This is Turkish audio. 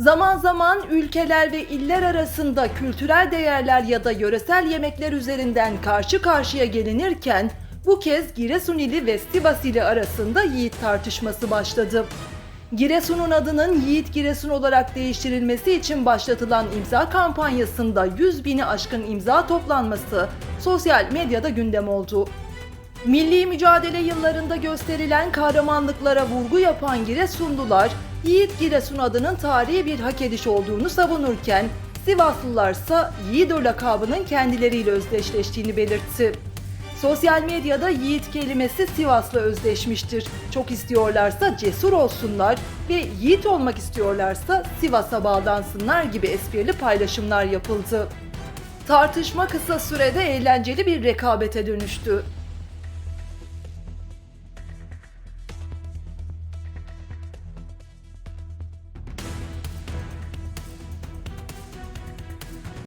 Zaman zaman ülkeler ve iller arasında kültürel değerler ya da yöresel yemekler üzerinden karşı karşıya gelinirken bu kez Giresunili ve Sivasili arasında Yiğit tartışması başladı. Giresun'un adının Yiğit Giresun olarak değiştirilmesi için başlatılan imza kampanyasında 100 bini aşkın imza toplanması sosyal medyada gündem oldu. Milli mücadele yıllarında gösterilen kahramanlıklara vurgu yapan Giresunlular, Yiğit Giresun adının tarihi bir hak ediş olduğunu savunurken, Sivaslılarsa Yiğido lakabının kendileriyle özdeşleştiğini belirtti. Sosyal medyada Yiğit kelimesi Sivas'la özdeşmiştir. Çok istiyorlarsa cesur olsunlar ve Yiğit olmak istiyorlarsa Sivas'a bağlansınlar gibi esprili paylaşımlar yapıldı. Tartışma kısa sürede eğlenceli bir rekabete dönüştü.